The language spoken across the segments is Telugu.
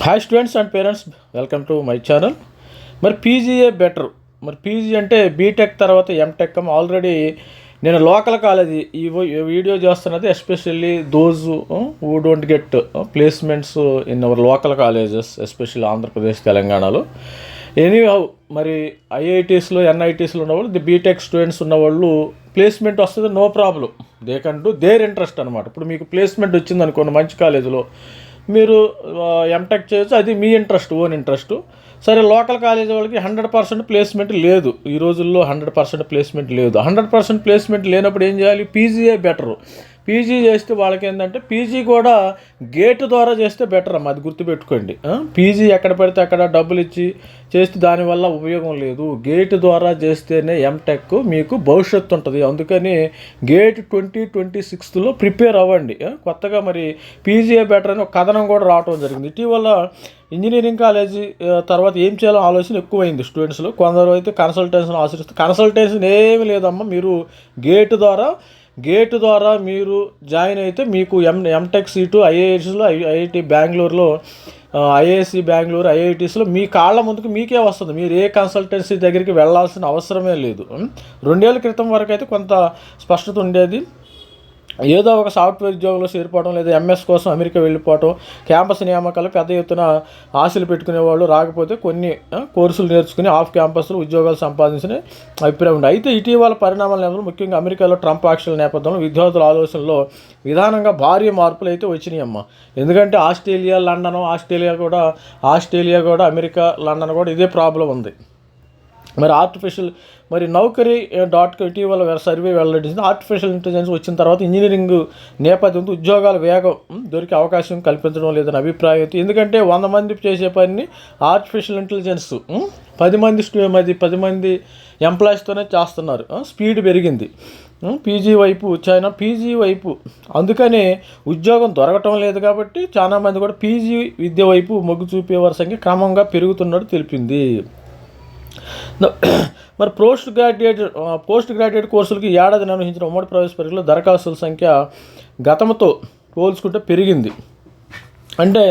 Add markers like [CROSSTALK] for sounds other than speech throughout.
Hi students and parents welcome to my channel మరి పీజీఏ బెటర్ మరి పీజీ అంటే బీటెక్ తర్వాత ఎంటెక్ ఆల్రెడీ నేను లోకల్ కాలేజీ ఈ వీడియో చేస్తున్నది especially those who don't get placements in our local colleges especially Andhra Pradesh తెలంగాణలో ఎనీ మరి ఐఐటీస్లో ఎన్ఐటీస్లో ఉన్నవాళ్ళు ది బీటెక్ స్టూడెంట్స్ ఉన్నవాళ్ళు ప్లేస్మెంట్ వస్తుంది no problem they can do their interest అనమాట ఇప్పుడు మీకు ప్లేస్మెంట్ వచ్చింది అనుకోండి మంచి కాలేజీలో మీరు ఎంటెక్ చేయొచ్చు అది మీ ఇంట్రెస్ట్ ఓన్ ఇంట్రెస్ట్. సరే లోకల్ కాలేజీ వాళ్ళకి హండ్రెడ్ పర్సెంట్ ప్లేస్మెంట్ లేదు. ఈ రోజుల్లో హండ్రెడ్ పర్సెంట్ ప్లేస్మెంట్ లేదు. హండ్రెడ్ పర్సెంట్ ప్లేస్మెంట్ లేనప్పుడు ఏం చేయాలి? పీజీఏ బెటరు పీజీ చేస్తే వాళ్ళకి ఏంటంటే పీజీ కూడా గేట్ ద్వారా చేస్తే బెటర్ అమ్మా అది గుర్తుపెట్టుకోండి. పీజీ ఎక్కడ పెడితే అక్కడ డబ్బులు ఇచ్చి చేస్తే దానివల్ల ఉపయోగం లేదు. గేట్ ద్వారా చేస్తేనే ఎంటెక్ మీకు భవిష్యత్తు ఉంటుంది. అందుకని గేట్ ట్వంటీ ట్వంటీ సిక్స్త్లో ప్రిపేర్ అవ్వండి. కొత్తగా మరి పీజీఏ బెటర్ అని ఒక కథనం కూడా రావడం జరిగింది. ఇటీవల ఇంజనీరింగ్ కాలేజీ తర్వాత ఏం చేయాలో ఆలోచన ఎక్కువైంది స్టూడెంట్స్లో కొందరు అయితే కన్సల్టెన్సీని ఆశ్రయిస్తారు. కన్సల్టెన్సీ ఏమి లేదమ్మా మీరు గేట్ ద్వారా గేటు ద్వారా మీరు జాయిన్ అయితే మీకు ఎం ఎంటెక్ సీటు ఐఐఎస్లో ఐఐటి బెంగళూరులో ఐఐఎస్సి బెంగళూరు ఐఐటీస్లో మీ కాళ్ళ ముందుకు మీకే వస్తుంది. మీరు ఏ కన్సల్టెన్సీ దగ్గరికి వెళ్ళాల్సిన అవసరమే లేదు. రెండేళ్ళ క్రితం వరకు అయితే కొంత స్పష్టత ఉండేది. ఏదో ఒక సాఫ్ట్వేర్ ఉద్యోగంలో చేరిపోవడం లేదా ఎంఎస్ కోసం అమెరికా వెళ్ళిపోవటం క్యాంపస్ నియామకాలు పెద్ద ఎత్తున ఆశలు పెట్టుకునే వాళ్ళు రాకపోతే కొన్ని కోర్సులు నేర్చుకుని ఆఫ్ క్యాంపస్లో ఉద్యోగాలు సంపాదించిన అభిప్రాయం ఉంది. అయితే ఇటీవల పరిణామాల నేపథ్యంలో ముఖ్యంగా అమెరికాలో ట్రంప్ ఆక్షల నేపథ్యంలో విద్యార్థుల ఆలోచనలో విధానంగా భారీ మార్పులు అయితే వచ్చినాయి అమ్మ. ఎందుకంటే ఆస్ట్రేలియా లండన్ ఆస్ట్రేలియా కూడా ఆస్ట్రేలియా కూడా అమెరికా లండన్ కూడా ఇదే ప్రాబ్లం ఉంది. మరి ఆర్టిఫిషియల్ మరి నౌకరీ డాట్ ఇటీవల సర్వే వెల్లడించింది. ఆర్టిఫిషియల్ ఇంటెలిజెన్స్ వచ్చిన తర్వాత ఇంజనీరింగ్ నేపథ్యంతో ఉద్యోగాల వేగం దొరికే అవకాశం కల్పించడం లేదని అభిప్రాయం అయితే ఎందుకంటే వంద మంది చేసే పనిని ఆర్టిఫిషియల్ ఇంటెలిజెన్స్ పది మంది స్టూ మరి పది మంది ఎంప్లాయీస్తోనే చేస్తున్నారు. స్పీడ్ పెరిగింది. పీజీ వైపు చైనా పీజీ వైపు అందుకనే ఉద్యోగం దొరకటం లేదు కాబట్టి చాలామంది కూడా పీజీ విద్య వైపు మొగ్గు చూపేవారి సంఖ్య క్రమంగా పెరుగుతున్నట్టు తెలిపింది. [CLEARS THROAT] మరి పోస్ట్ గ్రాడ్యుయేట్ పోస్ట్ గ్రాడ్యుయేట్ కోర్సులకి ఏడాది నిర్వహించిన ఉమ్మడి ప్రవేశ పరీక్షలో దరఖాస్తుల సంఖ్య గతంతో పోల్చుకుంటే పెరిగింది. అంటే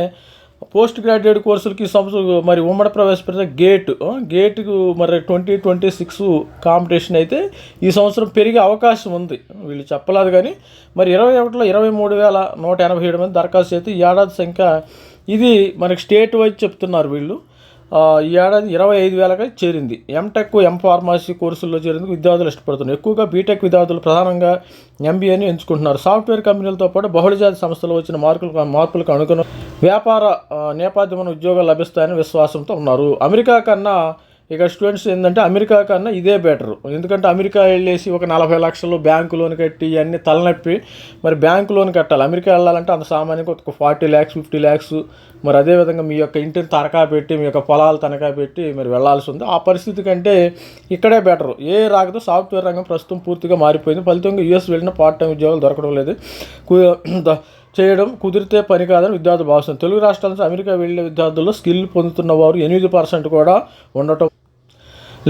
పోస్ట్ గ్రాడ్యుయేట్ కోర్సులకి సంవత్సరం మరి ఉమ్మడి ప్రవేశ పరీక్ష గేట్ గేటుకు గేట్కు మరి ట్వంటీ ట్వంటీ సిక్స్ కాంపిటీషన్ అయితే ఈ సంవత్సరం పెరిగే అవకాశం ఉంది. వీళ్ళు చెప్పలేదు కానీ మరి ఇరవై ఒకటిలో ఇరవై మూడు వేల నూట ఎనభై ఏడు మంది దరఖాస్తు అయితే ఈ ఏడాది సంఖ్య ఇది మనకి స్టేట్ వైజ్ చెప్తున్నారు వీళ్ళు. ఈ ఏడాది ఇరవై ఐదు వేలకి చేరింది. ఎంటెక్ ఎం ఫార్మసీ కోర్సుల్లో చేరేందుకు విద్యార్థులు ఇష్టపడుతున్నారు. ఎక్కువగా బీటెక్ విద్యార్థులు ప్రధానంగా ఎంబీఏని ఎంచుకుంటున్నారు. సాఫ్ట్వేర్ కంపెనీలతో పాటు బహుళజాతి సంస్థలు వచ్చిన మార్కులు మార్పులకు అనుగుణ వ్యాపార నేపథ్యమైన ఉద్యోగాలు లభిస్తాయని విశ్వాసంతో ఉన్నారు. అమెరికా కన్నా ఇక స్టూడెంట్స్ ఏంటంటే అమెరికా కన్నా ఇదే బెటర్. ఎందుకంటే అమెరికా వెళ్ళేసి ఒక నలభై లక్షలు బ్యాంకు లోన్ కట్టి ఇవన్నీ తలనొప్పి. మరి బ్యాంకు లోన్ కట్టాలి. అమెరికా వెళ్ళాలంటే అంత సామాన్యంగా ఒక ఫార్టీ ల్యాక్స్ ఫిఫ్టీ ల్యాక్స్. మరి అదేవిధంగా మీ యొక్క ఇంటిని తనఖా పెట్టి మీ యొక్క పొలాలు తనఖా పెట్టి మరి వెళ్ళాల్సి ఉంది. ఆ పరిస్థితి కంటే ఇక్కడే బెటర్. ఏ రాకతో సాఫ్ట్వేర్ రంగం ప్రస్తుతం పూర్తిగా మారిపోయింది. ఫలితంగా యూఎస్ వెళ్ళిన పార్ట్ టైం ఉద్యోగాలు దొరకడం లేదు. కు- చేయడం కుదిరితే పని కాదని విద్యార్థులు భావిస్తున్నారు. తెలుగు రాష్ట్రాల నుంచి అమెరికా వెళ్ళే విద్యార్థుల్లో స్కిల్ పొందుతున్న వారు ఎనిమిది పర్సెంట్ కూడా ఉండటం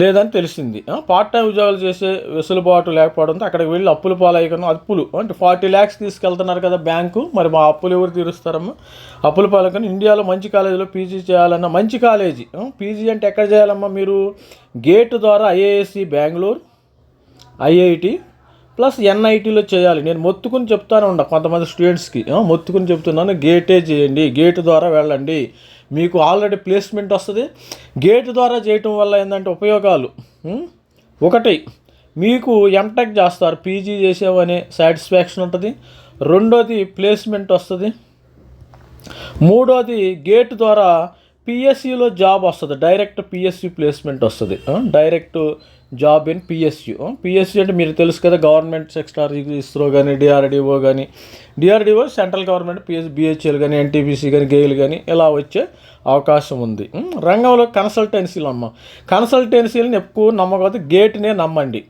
లేదని తెలిసింది. పార్ట్ టైం ఉద్యోగాలు చేసే వెసులుబాటు లేకపోవడంతో అక్కడికి వెళ్ళి అప్పులు పాలయ్యకను అప్పులు. అంటే ఫార్టీ ల్యాక్స్ తీసుకెళ్తున్నారు కదా బ్యాంకు మరి మా అప్పులు ఎవరు తీరుస్తారమ్మా? అప్పులు పాలకను ఇండియాలో మంచి కాలేజీలో పీజీ చేయాలన్న మంచి కాలేజీ. పీజీ అంటే ఎక్కడ చేయాలమ్మా మీరు? గేట్ ద్వారా ఐఏఎస్సి బెంగళూరు ఐఐటి ప్లస్ ఎన్ఐటీలో చేయాలి. నేను మొత్తుకుని చెప్తాను ఉండ కొంతమంది స్టూడెంట్స్కి మొత్తుకుని చెప్తున్నాను గేటే చేయండి గేట్ ద్వారా వెళ్ళండి. మీకు ఆల్రెడీ ప్లేస్మెంట్ వస్తుంది. గేట్ ద్వారా చేయటం వల్ల ఏంటంటే ఉపయోగాలు ఒకటి మీకు ఎంటెక్ చేస్తారు పీజీ చేసేవనే సాటిస్ఫాక్షన్ ఉంటుంది. రెండోది ప్లేస్మెంట్ వస్తుంది. మూడోది గేట్ ద్వారా పిఎస్సిలో జాబ్ వస్తుంది. డైరెక్ట్ పిఎస్సి ప్లేస్మెంట్ వస్తుంది. Direct job in PSU PSC అంటే మీరు తెలుసు కదా గవర్నమెంట్ సెక్టార్ ఇస్రో కానీ డిఆర్డిఓ కానీ DRDO central government PS BHEL కానీ ఎన్టీపీసీ కానీ గెయిల్ కానీ ఇలా వచ్చే అవకాశం ఉంది. రంగంలో కన్సల్టెన్సీలు అమ్మ. కన్సల్టెన్సీలను ఎక్కువ నమ్మకపోతే గేట్నే నమ్మండి.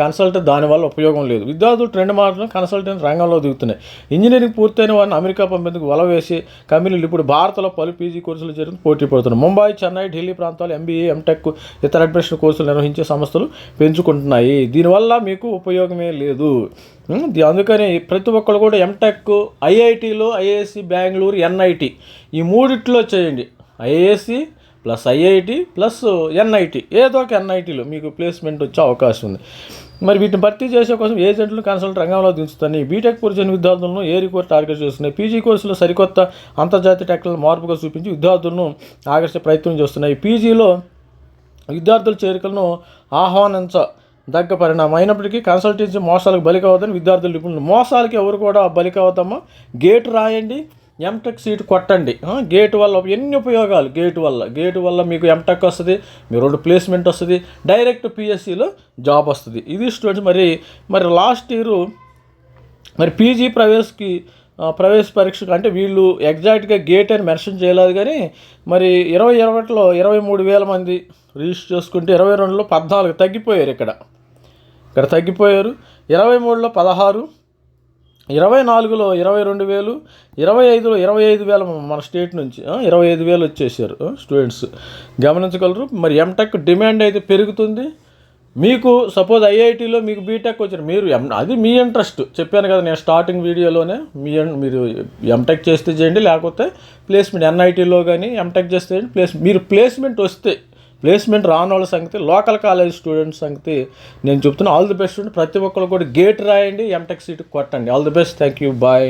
కన్సల్ట్ దానివల్ల ఉపయోగం లేదు. విద్యార్థులు ట్రెండ్ మాత్రం కన్సల్టెన్సీ రంగంలో దిగుతున్నాయి. ఇంజనీరింగ్ పూర్తయిన వారిని అమెరికా పంపేందుకు వల వేసి కంపెనీలు ఇప్పుడు భారత్లో పలు పీజీ కోర్సులు జరిగి పోటీ పడుతున్నాయి. ముంబై చెన్నై ఢిల్లీ ప్రాంతాలు ఎంబీఏ ఎంటెక్ ఇతర అడ్మిషన్ కోర్సులు నిర్వహించే సంస్థలు పెంచుకుంటున్నాయి. దీనివల్ల మీకు ఉపయోగమే లేదు. అందుకని ప్రతి ఒక్కరు కూడా ఎంటెక్ ఐఐటీలో ఐఏసి బెంగళూరు ఎన్ఐటి ఈ మూడిట్లో చేయండి. IAC plus IIT plus NIT ఏదో ఒక ఎన్ఐటీలో మీకు ప్లేస్మెంట్ వచ్చే అవకాశం ఉంది. మరి వీటిని భర్తీ చేసే కోసం ఏజెంట్లు కన్సల్ట్ రంగంలో దించుతాయి బీటెక్ పూర్తి విద్యార్థులను ఏరి కోర్టు టార్గెట్ చేస్తున్నాయి. పీజీ కోర్సులో సరికొత్త అంతర్జాతీయ టెక్నాలజీ మార్పుగా చూపించి విద్యార్థులను ఆకర్షించే ప్రయత్నం చేస్తున్నాయి. పీజీలో విద్యార్థుల చేరికలను ఆహ్వానించ దగ్గ పరిణామం అయినప్పటికీ కన్సల్టెన్సీ మోసాలకు బలి కావద్దని విద్యార్థులు నిపుణులు. మోసాలకి ఎవరు కూడా బలి కావద్దమ్మా. గేట్ రాయండి ఎంటెక్ సీట్ కొట్టండి. గేట్ వల్ల ఎన్ని ఉపయోగాలు? గేట్ వల్ల. గేట్ వల్ల మీకు ఎంటెక్ వస్తుంది మీ రెండు ప్లేస్మెంట్ వస్తుంది డైరెక్ట్ పిఎస్సిలో జాబ్ వస్తుంది. ఇది స్టూడెంట్స్ మరి మరి లాస్ట్ ఇయర్ మరి పీజీ ప్రవేశ్కి ప్రవేశ పరీక్షకు అంటే వీళ్ళు ఎగ్జాక్ట్గా గేట్ అని మెన్షన్ చేయలేదు కానీ మరి ఇరవై ఇరవైలో ఇరవై మూడు వేల మంది రిజిస్టర్ చేసుకుంటే ఇరవై రెండులో పద్నాలుగు తగ్గిపోయారు ఇక్కడ. ఇక్కడ తగ్గిపోయారు. ఇరవై మూడులో పదహారు ఇరవై నాలుగులో ఇరవై రెండు వేలు ఇరవై ఐదులో ఇరవై ఐదు వేల మన స్టేట్ నుంచి ఇరవై ఐదు వేలు వచ్చేసారు స్టూడెంట్స్. గమనించగలరు మరి ఎంటెక్ డిమాండ్ అయితే పెరుగుతుంది. మీకు సపోజ్ ఐఐటీలో మీకు బీటెక్ వచ్చారు మీరు ఎం అది మీ ఇంట్రెస్ట్. చెప్పాను కదా నేను స్టార్టింగ్ వీడియోలోనే మీ మీరు ఎంటెక్ చేస్తే చేయండి లేకపోతే ప్లేస్మెంట్ ఎన్ఐటీలో కానీ ఎంటెక్ చేస్తే చేయండి ప్లేస్ మీరు ప్లేస్మెంట్ వస్తే ప్లేస్మెంట్ రాని వాళ్ళ సంగతి లోకల్ కాలేజ్ స్టూడెంట్స్ సంగతి నేను చెప్తున్నా. ఆల్ ది బెస్ట్ ప్రతి ఒక్కరు కూడా గేట్ రాయండి ఎంటెక్ సీట్ కొట్టండి. All the best. Thank you. Bye.